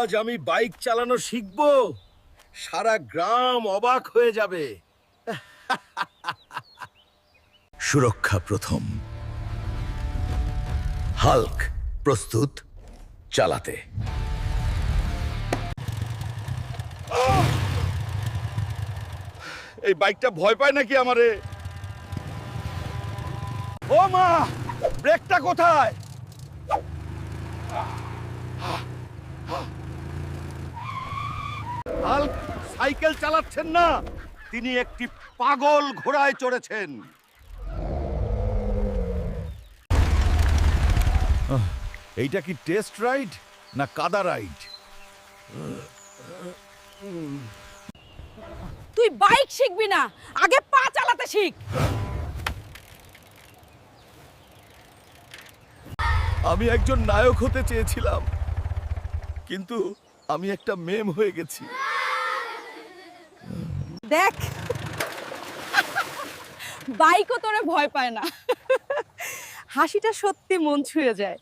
আজ আমি বাইক চালানো শিখব। সারা গ্রাম অবাক হয়ে যাবে। সুরক্ষা প্রথম। হাল্ক প্রস্তুত চালাতে। এই বাইকটা ভয় পায় নাকি আমারে? ও মা ব্রেকটা কোথায় হাল্ক সাইকেল চালাচ্ছেন না। তিনি একটি পাগল ঘোড়ায় চড়েছেন। এইটা কি টেস্ট রাইড না কাদা রাইড? তুই বাইক শিখবি না আগে পা চালাতে শিখ। আমি একজন নায়ক হতে চেয়েছিলাম কিন্তু আমি একটা মেম হয়ে গেছি। দেখ। বাইকও তোরে ভয় পায় না। হাসিটা সত্যি মন ছুঁয়ে যায়।